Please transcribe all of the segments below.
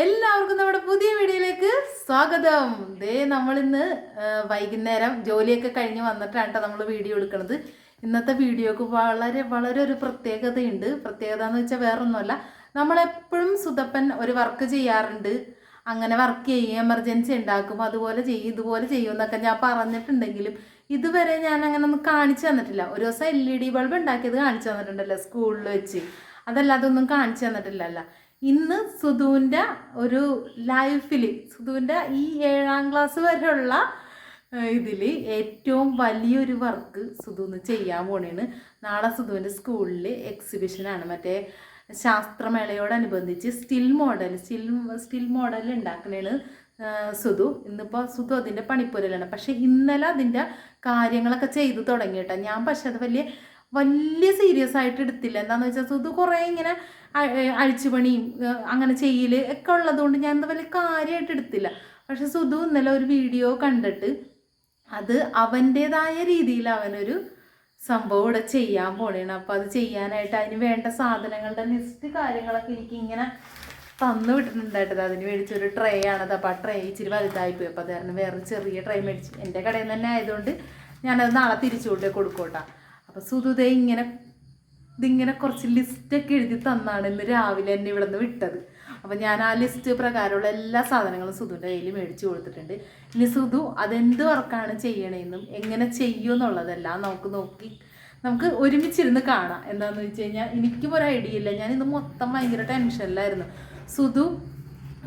എല്ലാവർക്കും നമ്മുടെ പുതിയ വീഡിയോയിലേക്ക് സ്വാഗതം. ദേ നമ്മളിന്ന് വൈകുന്നേരം ജോലിയൊക്കെ കഴിഞ്ഞ് വന്നിട്ടാണ് കേട്ടോ നമ്മൾ വീഡിയോ എടുക്കുന്നത് ഇന്നത്തെ വീഡിയോക്ക് വളരെ വളരെ ഒരു പ്രത്യേകതയുണ്ട്. പ്രത്യേകത എന്ന് വെച്ചാൽ വേറൊന്നുമല്ല. നമ്മളെപ്പോഴും സുതപ്പൻ ഒരു വർക്ക് ചെയ്യാറുണ്ട്. അങ്ങനെ വർക്ക് ചെയ്യും എമർജൻസി ഉണ്ടാക്കും അതുപോലെ ചെയ്യും ഇതുപോലെ ചെയ്യും എന്നൊക്കെ ഞാൻ പറഞ്ഞിട്ടുണ്ടെങ്കിലും ഇതുവരെ ഞാൻ അങ്ങനെ ഒന്നും കാണിച്ചു തന്നിട്ടില്ല. ഒരു ദിവസം എൽ ഇ ഡി ബൾബ് ഉണ്ടാക്കിയത് കാണിച്ചു തന്നിട്ടുണ്ടല്ലോ സ്കൂളിൽ വെച്ച്. അതല്ലാതെ ഒന്നും കാണിച്ചു തന്നിട്ടില്ലല്ലോ. ഇന്ന് സുധുവിന്റെ ഒരു ലൈഫിൽ സുധുവിന്റെ ഈ ഏഴാം ക്ലാസ് വരെയുള്ള ഇതിൽ ഏറ്റവും വലിയൊരു വർക്ക് സുധുന്ന് ചെയ്യാൻ പോണേണ്. നാളെ സുധുവിന്റെ സ്കൂളിൽ എക്സിബിഷനാണ് മറ്റേ ശാസ്ത്രമേളയോടനുബന്ധിച്ച് still model still still model ഉണ്ടാക്കണേണ് Sudhu. ഇന്നിപ്പോൾ സുധു അതിന്റെ പണിപ്പുരലാണ് പക്ഷേ ഇന്നലെ അതിന്റെ കാര്യങ്ങളൊക്കെ ചെയ്തു തുടങ്ങി കേട്ടോ. ഞാൻ പക്ഷേ അത് വലിയ വലിയ സീരിയസ് ആയിട്ട് എടുത്തില്ല. എന്താണെന്ന് വെച്ചാൽ സുധു കുറേ ഇങ്ങനെ അഴിച്ചുപണിയും അങ്ങനെ ചെയ്യൽ ഒക്കെ ഉള്ളതുകൊണ്ട് ഞാൻ എന്താ വലിയ കാര്യമായിട്ട് എടുത്തില്ല. പക്ഷെ സുധു ഇന്നലെ ഒരു വീഡിയോ കണ്ടിട്ട് അത് അവന്റേതായ രീതിയിൽ അവനൊരു സംഭവം ഇവിടെ ചെയ്യാൻ പോണേണ്. അപ്പോൾ അത് ചെയ്യാനായിട്ട് അതിന് വേണ്ട സാധനങ്ങളുടെ ലിസ്റ്റ് കാര്യങ്ങളൊക്കെ എനിക്ക് ഇങ്ങനെ തന്നു വിട്ടിട്ടുണ്ടായിട്ടത് അതിന് മേടിച്ചൊരു ട്രേ ആണത് അപ്പോൾ ആ ട്രേ ഇച്ചിരി വലുതായിപ്പോയി അപ്പോൾ അത് കാരണം വേറെ ചെറിയ ട്രേ മേടിച്ചു. എന്റെ കടയിൽ നിന്ന് തന്നെ ആയതുകൊണ്ട് ഞാനത് നാളെ തിരിച്ചു കൊണ്ടേ കൊടുക്കോട്ടാ അപ്പോൾ സുധുദേ ഇങ്ങനെ ഇതിങ്ങനെ കുറച്ച് ലിസ്റ്റൊക്കെ എഴുതി തന്നാണ് ഇന്ന് രാവിലെ എന്നെ ഇവിടെ നിന്ന് വിട്ടത്. അപ്പം ഞാൻ ആ ലിസ്റ്റ് പ്രകാരമുള്ള എല്ലാ സാധനങ്ങളും സുധുവിന്റെ കയ്യിൽ മേടിച്ചു കൊടുത്തിട്ടുണ്ട്. ഇനി സുധു അതെന്ത് വർക്കാണ് ചെയ്യണേന്നും എങ്ങനെ ചെയ്യുമെന്നുള്ളതെല്ലാം നമുക്ക് നോക്കി നമുക്ക് ഒരുമിച്ചിരുന്ന് കാണാം. എന്താണെന്ന് വെച്ച് കഴിഞ്ഞാൽ എനിക്കും ഒരു ഐഡിയ ഇല്ല. ഞാൻ ഇന്ന് മൊത്തം ഭയങ്കര ടെൻഷനിലായിരുന്നു സുധു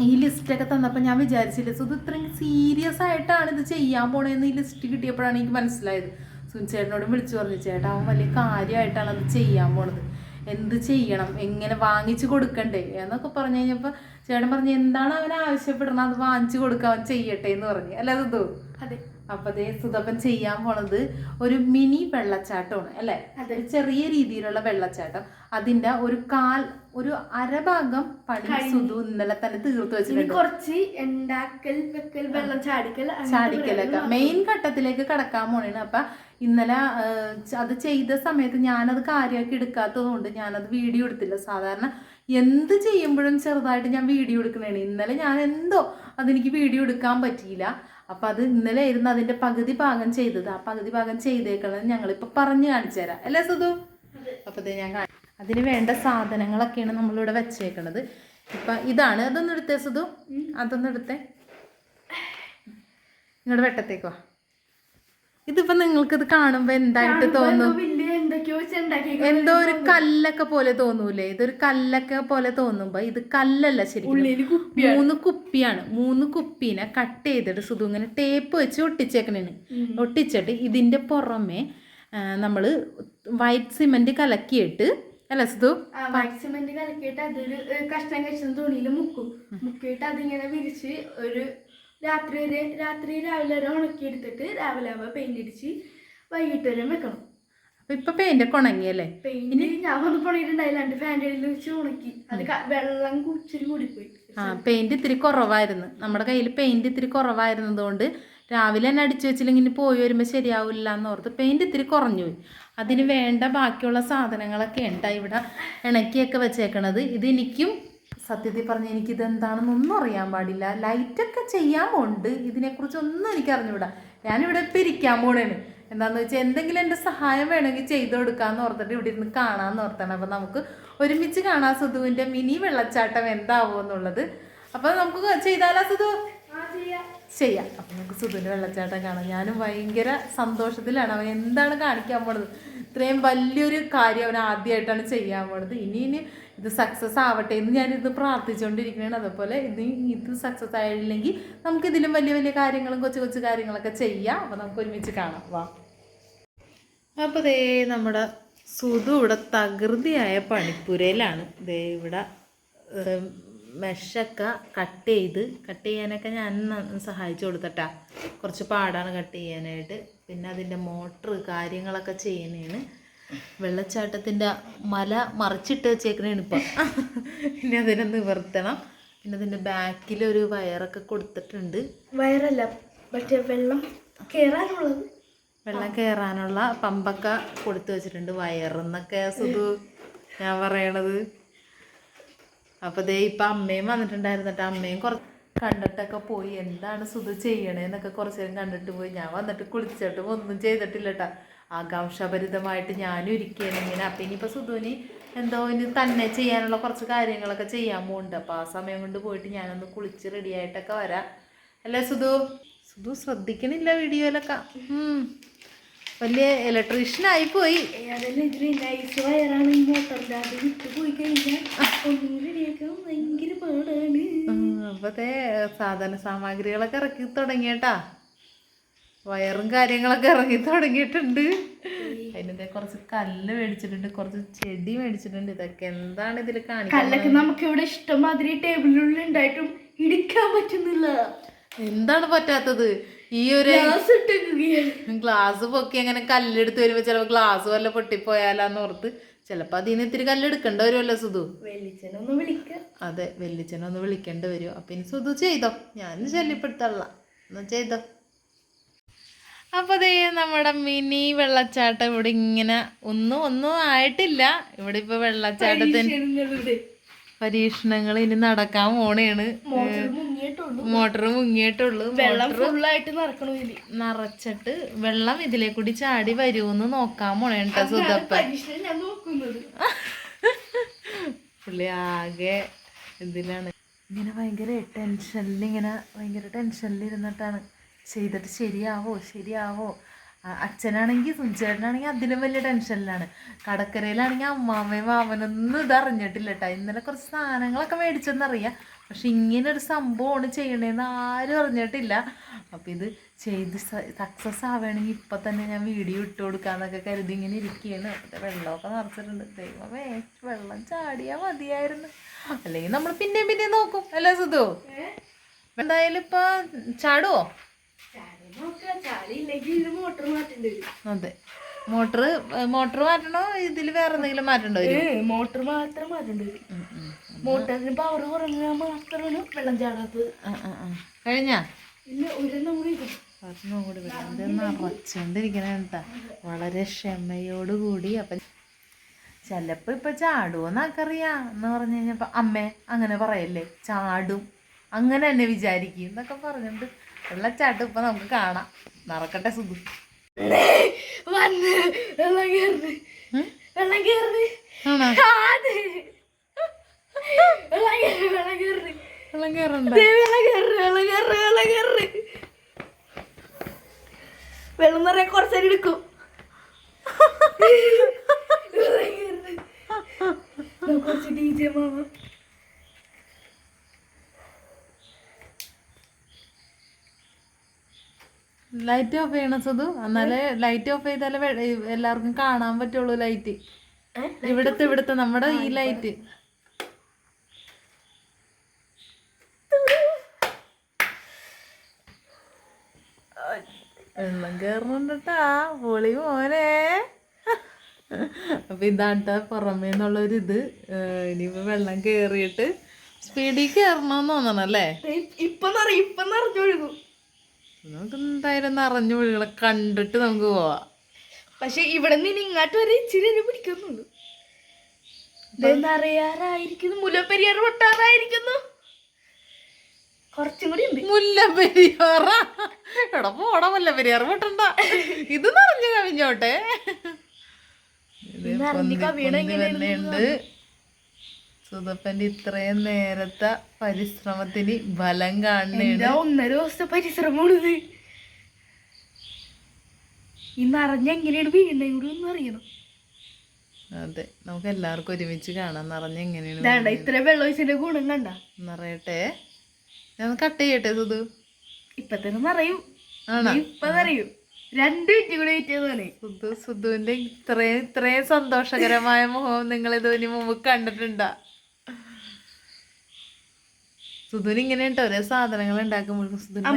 ഈ ലിസ്റ്റൊക്കെ തന്നപ്പോൾ ഞാൻ വിചാരിച്ചില്ല സുധു ഇത്രയും സീരിയസ് ആയിട്ടാണ് ഇത് ചെയ്യാൻ പോണേന്ന് ഈ ലിസ്റ്റ് കിട്ടിയപ്പോഴാണ് എനിക്ക് മനസ്സിലായത്. സുനിച്ചേട്ടനോട് വിളിച്ചു പറഞ്ഞു ചേട്ടാ അവൻ വലിയ കാര്യമായിട്ടാണ് അത് ചെയ്യാൻ പോണത്. എന്ത് ചെയ്യണം? എങ്ങനെ വാങ്ങിച്ചു കൊടുക്കണ്ടേ? എന്നൊക്കെ പറഞ്ഞു കഴിഞ്ഞപ്പോൾ ചേട്ടൻ പറഞ്ഞു എന്താണ് അവൻ ആവശ്യപ്പെടുന്നത്? അത് വാങ്ങിച്ചു കൊടുക്കാൻ ചെയ്യട്ടെ എന്ന് പറഞ്ഞു. അല്ലേ സുധു അതെ. അപ്പൊ അതേ സുതപ്പൻ ചെയ്യാൻ പോണത് ഒരു മിനി വെള്ളച്ചാട്ടമാണ് അല്ലെ? ചെറിയ രീതിയിലുള്ള വെള്ളച്ചാട്ടം. അതിന്റെ ഒരു കാൽ ഒരു അരഭാഗം പണി സുധു ഇന്നലെ തന്നെ തീർത്തു വെച്ചിട്ടുണ്ട്. കുറച്ച് ഉണ്ടാക്കൽ വെക്കൽ വെള്ളം ചാടിക്കൽ ചാടിക്കലൊക്കെ മെയിൻ ഘട്ടത്തിലേക്ക് കടക്കാൻ പോണേണ്. അപ്പൊ ഇന്നലെ അത് ചെയ്ത സമയത്ത് ഞാനത് കാര്യമാക്കി എടുക്കാത്തത് കൊണ്ട് ഞാനത് വീഡിയോ എടുത്തില്ല. സാധാരണ എന്ത് ചെയ്യുമ്പോഴും ചെറുതായിട്ട് ഞാൻ വീഡിയോ എടുക്കണേണ് ഇന്നലെ ഞാൻ എന്തോ അതെനിക്ക് വീഡിയോ എടുക്കാൻ പറ്റിയില്ല. അപ്പൊ അത് ഇന്നലെ ആയിരുന്നു അതിന്റെ പകുതി ഭാഗം ചെയ്തത്. ആ പകുതി ഭാഗം ചെയ്തേക്കുന്നത് ഞങ്ങളിപ്പോൾ പറഞ്ഞു കാണിച്ചു തരാം. അല്ലേ സുധു? അപ്പോൾ ദേ ഞാൻ കാണിച്ചു അതിന് വേണ്ട സാധനങ്ങളൊക്കെയാണ് നമ്മളിവിടെ വെച്ചേക്കണത്. ഇപ്പം ഇതാണ്. അതൊന്നും എടുത്തേ സുധു. അതൊന്നും എടുത്തേ. നിങ്ങളുടെ വെട്ടത്തേക്കോ ഇതിപ്പോൾ നിങ്ങൾക്കിത് കാണുമ്പോൾ കാണുമ്പോ എന്തായിട്ട് തോന്നും? എന്തൊക്കെയോ എന്തോ ഒരു കല്ലൊക്കെ പോലെ തോന്നൂലേ? ഇതൊരു കല്ലൊക്കെ പോലെ തോന്നുമ്പോ ഇത് കല്ലല്ല ശരിക്കും. മൂന്ന് കുപ്പിയാണ്. മൂന്ന് കുപ്പീനെ കട്ട് ചെയ്തിട്ട് സുധു ഇങ്ങനെ ടേപ്പ് വെച്ച് ഒട്ടിച്ചേക്കണേന് ഒട്ടിച്ചിട്ട് ഇതിന്റെ പുറമെ നമ്മൾ വൈറ്റ് സിമെന്റ് കലക്കിയിട്ട് അല്ല സുധു? വൈറ്റ് സിമെന്റ് കലക്കിയിട്ട് അതൊരു കഷ്ണം കഷ്ണം തുണിയിൽ മുക്കും. മുക്കിയിട്ട് അതിങ്ങനെ വിരിച്ച് ഒരു രാത്രി വരെ രാത്രി രാവിലെ വരെ ഉണക്കി എടുത്തിട്ട് രാവിലെ ആവുമ്പോൾ പെയിന്റ് അടിച്ച് വൈകിട്ട് വരെ വെക്കണം. അപ്പൊ ഇപ്പൊ പെയിന്റ് ഒക്കെ ഉണങ്ങിയല്ലേ? പെയിന്റ് ഞാൻ വെച്ച് ഉണക്കി. അത് വെള്ളം കുച്ചിരി കൂടിപ്പോയി ആ പെയിന്റ് ഇത്തിരി കുറവായിരുന്നു. നമ്മുടെ കയ്യിൽ പെയിന്റ് ഇത്തിരി കുറവായിരുന്നതുകൊണ്ട് രാവിലെ തന്നെ അടിച്ചു വെച്ചില്ലെങ്കിൽ ഇനി പോയി വരുമ്പോൾ ശരിയാവില്ല എന്ന് ഓർത്ത് പെയിന്റ് ഇത്തിരി കുറഞ്ഞു പോയി. അതിന് വേണ്ട ബാക്കിയുള്ള സാധനങ്ങളൊക്കെ ഉണ്ട് ഇവിടെ ഇണക്കിയൊക്കെ വെച്ചേക്കണത്. ഇത് എനിക്കും സത്യത്തിൽ പറഞ്ഞ് എനിക്കിത് എന്താണെന്നൊന്നും അറിയാൻ പാടില്ല. ലൈറ്റൊക്കെ ചെയ്യാൻ പോണ്ട് ഇതിനെക്കുറിച്ച് ഒന്നും എനിക്ക് അറിഞ്ഞുകൂടാ ഞാനിവിടെ ഇപ്പം ഇരിക്കാൻ പോണേണ്. എന്താണെന്ന് വെച്ചാൽ എന്തെങ്കിലും എന്റെ സഹായം വേണമെങ്കിൽ ചെയ്തു കൊടുക്കാമെന്ന് ഓർത്തിട്ട് ഇവിടെ ഇരുന്ന് കാണാമെന്ന് ഓർത്താണ്. അപ്പം നമുക്ക് ഒരുമിച്ച് കാണാം സുധുവിന്റെ മിനി വെള്ളച്ചാട്ടം എന്താവും എന്നുള്ളത്. അപ്പം നമുക്ക് ചെയ്താലാ സുധു? ചെയ്യാം. അപ്പം നമുക്ക് സുധുവിന്റെ വെള്ളച്ചാട്ടം കാണാം. ഞാനും ഭയങ്കര സന്തോഷത്തിലാണ്. അവൻ എന്താണ് കാണിക്കാൻ പോണത്? ഇത്രയും വലിയൊരു കാര്യം അവൻ ആദ്യമായിട്ടാണ് ചെയ്യാൻ പോണത്. ഇനി ഇനി ഇത് സക്സസ് ആവട്ടെ എന്ന് ഇത് പ്രാർത്ഥിച്ചുകൊണ്ടിരിക്കുകയാണ് അതുപോലെ ഇനി ഇത് സക്സസ് ആയില്ലെങ്കിൽ നമുക്ക് ഇതിലും വലിയ വലിയ കാര്യങ്ങളും കൊച്ചു കൊച്ചു കാര്യങ്ങളൊക്കെ ചെയ്യാം. അപ്പോൾ നമുക്ക് ഒരുമിച്ച് കാണാം. വാ. അപ്പോൾ ദേ നമ്മുടെ സുധു ഇവിടെ തകൃതിയായ പണിപ്പുരയിലാണ്. ദേ ഇവിടെ മെഷൊക്കെ കട്ട് ചെയ്ത് കട്ട് ചെയ്യാനൊക്കെ ഞാൻ സഹായിച്ചു കൊടുത്തട്ടാ. കുറച്ച് പാടാണ് കട്ട് ചെയ്യാനായിട്ട്. പിന്നെ അതിന്റെ മോട്ടർ കാര്യങ്ങളൊക്കെ ചെയ്യുന്നതാണ്. വെള്ളച്ചാട്ടത്തിന്റെ മല മറിച്ചിട്ട് വെച്ചേക്കണേണ് ഇപ്പം. പിന്നെ അതിനെ നിവർത്തണം. പിന്നെ അതിന്റെ ബാക്കിൽ ഒരു വയറൊക്കെ കൊടുത്തിട്ടുണ്ട്. വയറല്ല മറ്റേ വെള്ളം കയറാനുള്ളത് വെള്ളം കയറാനുള്ള പമ്പൊക്കെ കൊടുത്തു വെച്ചിട്ടുണ്ട്. വയറെന്നൊക്കെ സുധു ഞാൻ പറയണത്. അപ്പൊ ദേ ഇപ്പൊ അമ്മയും വന്നിട്ടുണ്ടായിരുന്നു കേട്ടോ അമ്മയും കുറച്ച് കണ്ടിട്ടൊക്കെ പോയി. എന്താണ് സുധ ചെയ്യണേന്നൊക്കെ കുറച്ച് നേരം കണ്ടിട്ട് പോയി. ഞാൻ വന്നിട്ട് കുളിച്ചിട്ടും ഒന്നും ചെയ്തിട്ടില്ല കേട്ടോ ആകാംക്ഷാഭരിതമായിട്ട് ഞാനും ഇരിക്കുകയാണ് ഇങ്ങനെ. അപ്പം ഇനിയിപ്പോൾ സുധുവിന് എന്തോ ഇനി തന്നെ ചെയ്യാനുള്ള കുറച്ച് കാര്യങ്ങളൊക്കെ ചെയ്യാൻ പോകുന്നുണ്ട് അപ്പോൾ ആ സമയം കൊണ്ട് പോയിട്ട് ഞാനൊന്ന് കുളിച്ച് റെഡി ആയിട്ടൊക്കെ വരാം. അല്ലേ സുധു? സുധു ശ്രദ്ധിക്കണില്ല വീഡിയോയിലൊക്കെ. വലിയ ഇലക്ട്രീഷ്യനായി പോയി അതല്ല വയറാണ് ഈ അത് വിട്ട് പോയി കഴിഞ്ഞാൽ ഒന്നും റെഡിയാക്കാൻ ഭയങ്കര പാടാണ്. അപ്പത്തെ സാധന സാമഗ്രികളൊക്കെ ഇറക്കി തുടങ്ങിയേട്ടാ. വയറും കാര്യങ്ങളൊക്കെ ഇറങ്ങി തുടങ്ങിയിട്ടുണ്ട്. അതിന്റെ കുറച്ച് കല്ല് മേടിച്ചിട്ടുണ്ട് കുറച്ച് ചെടി മേടിച്ചിട്ടുണ്ട്. ഇതൊക്കെ എന്താണ് ഇതിൽ കല്ലൊക്കെ നമുക്ക് ഇവിടെ ഇഷ്ടം മാതിരി ടേബിളിനുള്ളിൽ ഉണ്ടായിട്ടും ഇടിക്കാൻ പറ്റുന്നില്ല. എന്താണ് പറ്റാത്തത്? ഈ ഒരു ഗ്ലാസ് പൊക്കി അങ്ങനെ കല്ലെടുത്ത് വരുമ്പോ ചിലപ്പോ ഗ്ലാസ് വല്ല പൊട്ടിപ്പോയാലാന്ന് ഓർത്ത് ചിലപ്പോ അതിന് ഇത്തിരി കല്ലെടുക്കേണ്ട വരുമല്ലോ സുധു. അതെ വെല്ലിച്ചനൊന്ന് വിളിക്കേണ്ടി വരും. അപ്പൊ ഇനി സുധു ചെയ്തോ? ഞാൻ ശല്യപ്പെടുത്തള്ള എന്നാ ചെയ്തോ? അപ്പൊ ദേ നമ്മുടെ മിനി വെള്ളച്ചാട്ടം ഇവിടെ ഇങ്ങനെ ഒന്നും ഒന്നും ആയിട്ടില്ല. ഇവിടെ ഇപ്പൊ വെള്ളച്ചാട്ടത്തിന് പരീക്ഷണങ്ങൾ ഇനി നടക്കാൻ പോണേണ്. മോട്ടർ മുങ്ങിയിട്ടുള്ളൂ. വെള്ളം ഫുള്ളായിട്ട് നടക്കണു ഇതിൽ. നിറച്ചിട്ട് വെള്ളം ഇതിലെ കൂടി ചാടി വരുമെന്ന് നോക്കാൻ പോണേട്ടോ സുതപ്പ പുള്ളി ആകെ ഇതിലാണ്. ഇങ്ങനെ ഭയങ്കര ടെൻഷനിൽ ഇങ്ങനെ ഭയങ്കര ടെൻഷനിൽ ഇരുന്നിട്ടാണ്. ചെയ്തിട്ട് ശരിയാവോ? ശരിയാവോ? അച്ഛനാണെങ്കിൽ സുഞ്ചേട്ടനാണെങ്കിൽ അതിലും വലിയ ടെൻഷനിലാണ് കടക്കരയിലാണെങ്കിൽ അമ്മാമ്മയും മാമനൊന്നും ഇതറിഞ്ഞിട്ടില്ല കേട്ടോ ഇന്നലെ കുറച്ച് സാധനങ്ങളൊക്കെ മേടിച്ചെന്നറിയാം. പക്ഷെ ഇങ്ങനെ ഒരു സംഭവമാണ് ചെയ്യണേന്ന് ആരും അറിഞ്ഞിട്ടില്ല. അപ്പം ഇത് ചെയ്ത് സക്സസ് ആവുകയാണെങ്കിൽ ഇപ്പം തന്നെ ഞാൻ വീഡിയോ ഇട്ട് കൊടുക്കാന്നൊക്കെ കരുതി ഇങ്ങനെ ഇരിക്കുകയാണ് വെള്ളമൊക്കെ നിറച്ചിട്ടുണ്ട്. ദൈവമേ വെള്ളം ചാടിയാൽ മതിയായിരുന്നു. അല്ലെങ്കിൽ നമ്മൾ പിന്നെയും പിന്നെയും നോക്കും. അല്ലേ സുധു? എന്തായാലും ഇപ്പൊ ചാടുവോ? അതെ. മോട്ടർ മോട്ടർ മാറ്റണോ? ഇതിൽ വേറെ എന്തെങ്കിലും മാറ്റണ്ടോ മോട്ടറ് മോട്ടർ മാത്രം മാറ്റേണ്ടി വരും. മോട്ടറിന് പവർ കുറഞ്ഞാൽ മാത്രമാണ് വെള്ളം ചാടാത്തത്. കഴിഞ്ഞ? പിന്നെ ഒരെണ്ണം കൂടി ഒരെണ്ണം കൂടി ഇത് നിറച്ചോണ്ടിരിക്കണ കേട്ടാ വളരെ ക്ഷമയോടുകൂടി അപ്പം ചിലപ്പോൾ ഇപ്പം ചാടുമോന്നൊക്കറിയാം എന്ന് പറഞ്ഞു കഴിഞ്ഞപ്പോൾ അമ്മ അങ്ങനെ പറയല്ലേ? ചാടും. അങ്ങനെ തന്നെ വിചാരിക്കും എന്നൊക്കെ പറഞ്ഞിട്ട് വെള്ളച്ചാട്ടം ഇപ്പം നമുക്ക് കാണാം. നടക്കട്ടെ സുഖം വന്ന്. വെള്ളം കയറി വെള്ളം കയറി ആണോ? വെള്ളം കയറി വെള്ളം കയറി വെള്ളം കയറണ്ട വെള്ളം നിറയെ കുറച്ചേരം എടുക്കും കുറച്ച് ഡി ജെ മാമ ലൈറ്റ് ഓഫ് ചെയ്യണം സുധു. എന്നാലേ ലൈറ്റ് ഓഫ് ചെയ്താലേ എല്ലാവർക്കും കാണാൻ പറ്റുള്ളൂ ലൈറ്റ് ഇവിടുത്തെ ഇവിടുത്തെ നമ്മുടെ ഈ ലൈറ്റ് വെള്ളം കയറുന്നുണ്ടാ പൊളി മോനെ. അപ്പൊ ഇതാണ് പുറമേ എന്നുള്ളൊരിത്. ഇനിയിപ്പോ വെള്ളം കയറിയിട്ട് സ്പീഡിൽ കയറണമെന്ന് തോന്നണം അല്ലേ? ഇപ്പൊ നിറയും ഇപ്പൊ നിറഞ്ഞൊഴുകും നമുക്ക് എന്തായാലും നിറഞ്ഞു വീഴുകളെ കണ്ടിട്ട് നമുക്ക് പോവാം. പക്ഷെ ഇവിടെ നിന്ന് ഇങ്ങോട്ട് വരെ ഇച്ചിരി പിടിക്കുന്നുള്ളൂ നിറയാറായിരിക്കുന്നു മുല്ലപ്പെരിയാർ വട്ടാറായിരിക്കുന്നു കുറച്ചും കൂടി ഉണ്ട്. മുല്ലപ്പെരിയാറ. എടാ പോണമല്ല പെരിയാർ പൊട്ടണ്ട ഇത് നിറഞ്ഞു കവിഞ്ഞോട്ടെ. സുതപ്പന്റെ ഇത്രയും നേരത്തെ പരിശ്രമത്തിന് ഫലം ഒന്നര ദിവസത്തെ പരിശ്രമമാണിത്? എങ്ങനെയാണ് ഒന്ന് അറിയണം. അതെ നമുക്ക് എല്ലാവർക്കും ഒരുമിച്ച് കാണാം. നിറഞ്ഞ എങ്ങനെയാണ് ഇത്ര വെള്ളം ഒഴിച്ചതിന്റെ ഗുണം കണ്ട? നിറയട്ടെ. ഞാൻ കട്ട് ചെയ്യട്ടെ സുധു? ഇപ്പൊ തന്നെ നിറയും. രണ്ട് മിനിറ്റ് കൂടെ സുധു സുധുവിന്റെ ഇത്രയും ഇത്രയും സന്തോഷകരമായ മുഖം നിങ്ങൾ ഇതിന് മുമ്പ് കണ്ടിട്ടുണ്ടാ? സുധുവിന് ഇങ്ങനെ കേട്ടോ ഓരോ സാധനങ്ങൾ ഉണ്ടാക്കുമ്പോൾ സുധുവിന്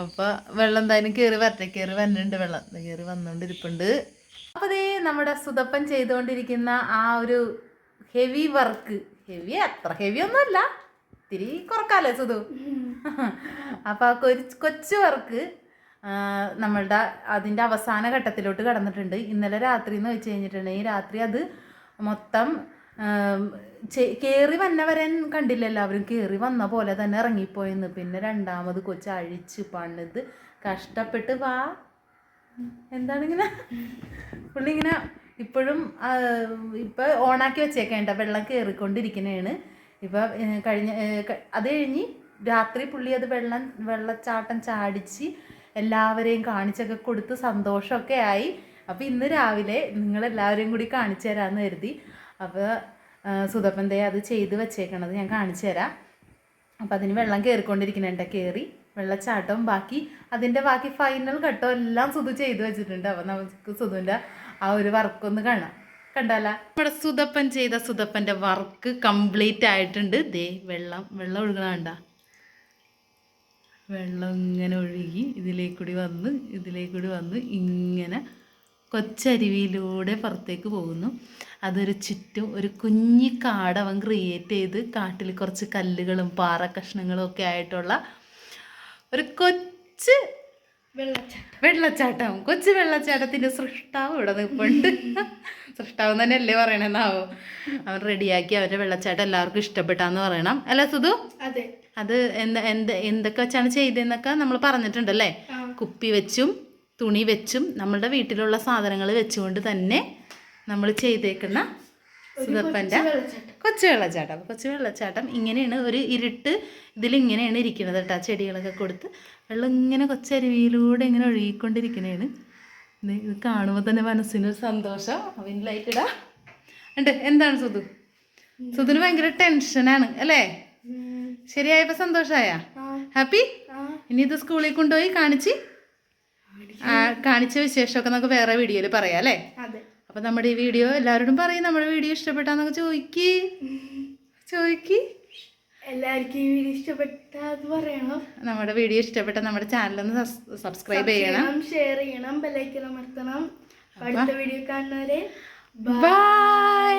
അപ്പൊ വെള്ളം എന്തായാലും കേറി വരട്ടെ. കേറി വന്നിട്ടുണ്ട് വെള്ളം. കേറി വന്നോണ്ടിരിപ്പുണ്ട്. അപ്പൊ ദേ നമ്മുടെ സുതപ്പൻ ചെയ്തുകൊണ്ടിരിക്കുന്ന ആ ഒരു ഹെവി വർക്ക് ഹെവി അത്ര ഹെവി ഒന്നുമല്ല. ഇത്തിരി കുറക്കാലോ സുധു? അപ്പൊ ആ കൊരി കൊച്ചു വർക്ക് നമ്മളുടെ അതിന്റെ അവസാന ഘട്ടത്തിലോട്ട് കടന്നിട്ടുണ്ട്. ഇന്നലെ രാത്രി എന്ന് വെച്ച് കഴിഞ്ഞിട്ടുണ്ടെങ്കിൽ രാത്രി അത് മൊത്തം കയറി വന്നവരൻ കണ്ടില്ല എല്ലാവരും. കയറി വന്ന പോലെ തന്നെ ഇറങ്ങിപ്പോയെന്ന്. പിന്നെ രണ്ടാമത് കൊച്ച് അഴിച്ച് പണിത്. കഷ്ടപ്പെട്ട് വാ. എന്താണ് ഇങ്ങനെ പുള്ളി ഇങ്ങനെ ഇപ്പോഴും ഇപ്പം ഓണാക്കി വെച്ചേക്കേണ്ട വെള്ളം കയറിക്കൊണ്ടിരിക്കണേണ് ഇപ്പം കഴിഞ്ഞ അത് കഴിഞ്ഞ് രാത്രി പുള്ളി അത് വെള്ളം വെള്ളച്ചാട്ടം ചാടിച്ച് എല്ലാവരെയും കാണിച്ചൊക്കെ കൊടുത്ത് സന്തോഷമൊക്കെ ആയി. അപ്പോൾ ഇന്ന് രാവിലെ നിങ്ങളെല്ലാവരെയും കൂടി കാണിച്ചു തരാമെന്ന് കരുതി. അപ്പോൾ സുതപ്പൻ അത് ചെയ്ത് വെച്ചേക്കണത് ഞാൻ കാണിച്ചു തരാം. അപ്പോൾ അതിന് വെള്ളം കയറിക്കൊണ്ടിരിക്കുന്നുണ്ട് കയറി വെള്ളച്ചാട്ടവും ബാക്കി അതിന്റെ ബാക്കി ഫൈനൽ ഘട്ടം എല്ലാം സുധു ചെയ്ത് വെച്ചിട്ടുണ്ട്. അപ്പോൾ നമുക്ക് സുധുവിന്റെ ആ ഒരു വർക്കൊന്ന് കാണാം. കണ്ടാല? നമ്മുടെ സുതപ്പൻ ചെയ്ത സുതപ്പന്റെ വർക്ക് കംപ്ലീറ്റ് ആയിട്ടുണ്ട്. ദേ വെള്ളം വെള്ളം ഒഴുകണ കണ്ട. വെള്ളം ഇങ്ങനെ ഒഴുകി ഇതിലേക്കൂടി വന്ന് ഇതിലേക്കൂടി വന്ന് ഇങ്ങനെ കൊച്ചരുവിയിലൂടെ പുറത്തേക്ക് പോകുന്നു. അതൊരു ചുറ്റും ഒരു കുഞ്ഞി കാട് അവൻ ക്രിയേറ്റ് ചെയ്ത് കാട്ടിൽ കുറച്ച് കല്ലുകളും പാറ കഷ്ണങ്ങളും ഒക്കെ ആയിട്ടുള്ള ഒരു കൊച്ച് വെള്ളച്ചാട്ടം. കൊച്ചു വെള്ളച്ചാട്ടത്തിന്റെ സൃഷ്ടാവ് ഇവിടെ നിൽപ്പുണ്ട് സൃഷ്ടാവ് തന്നെ അല്ലേ പറയണെന്നാവോ അവൻ റെഡിയാക്കി അവന്റെ വെള്ളച്ചാട്ടം എല്ലാവർക്കും ഇഷ്ടപ്പെട്ടാന്ന് പറയണം. അല്ല സുധു? അതെ. അത് എന്താ എന്ത് എന്തൊക്കെ വെച്ചാണ് ചെയ്തതെന്നൊക്കെ നമ്മൾ പറഞ്ഞിട്ടുണ്ടല്ലേ? കുപ്പി വെച്ചും തുണി വെച്ചും നമ്മളുടെ വീട്ടിലുള്ള സാധനങ്ങൾ വെച്ചുകൊണ്ട് തന്നെ നമ്മൾ ചെയ്തേക്കുന്ന വെള്ളച്ചാട്ടം. കൊച്ചു വെള്ളച്ചാട്ടം. കൊച്ചു വെള്ളച്ചാട്ടം ഇങ്ങനെയാണ് ഒരു ഇരുട്ട് ഇതിലിങ്ങനെയാണ് ഇരിക്കുന്നത് കേട്ടോ ചെടികളൊക്കെ കൊടുത്ത്. വെള്ളം ഇങ്ങനെ കൊച്ചരുവിയിലൂടെ ഇങ്ങനെ ഒഴുകിക്കൊണ്ടിരിക്കുന്നതാണ് ഇത് കാണുമ്പോൾ തന്നെ മനസ്സിനൊരു സന്തോഷം. അവൻ ലൈറ്റ് ഇടാ. ഉണ്ട് എന്താണ് സുധു? സുധുന് ഭയങ്കര ടെൻഷനാണ് അല്ലേ. ശരിയായപ്പോൾ സന്തോഷമായ ഹാപ്പി? ഇനി ഇത് സ്കൂളിൽ കൊണ്ടുപോയി കാണിച്ച്? ആ, കാണിച്ച വിശേഷമൊക്കെ നമുക്ക് വേറെ വീഡിയോയിൽ പറയാം അല്ലേ? അപ്പം നമ്മുടെ ഈ വീഡിയോ എല്ലാവരോടും പറയും നമ്മുടെ വീഡിയോ ഇഷ്ടപ്പെട്ടാന്നൊക്കെ ചോദിക്ക്. ചോദിക്ക്. എല്ലാവർക്കും ഈ വീഡിയോ ഇഷ്ടപ്പെട്ടാത് പറയണം. നമ്മുടെ വീഡിയോ ഇഷ്ടപ്പെട്ട നമ്മുടെ ചാനലൊന്ന് സബ്സ്ക്രൈബ് ചെയ്യണം. ഷെയർ ചെയ്യണം ബെല്ലൈക്കൻ അമർത്തണം. അടുത്ത വീഡിയോ കാണുന്നവരെ ബൈ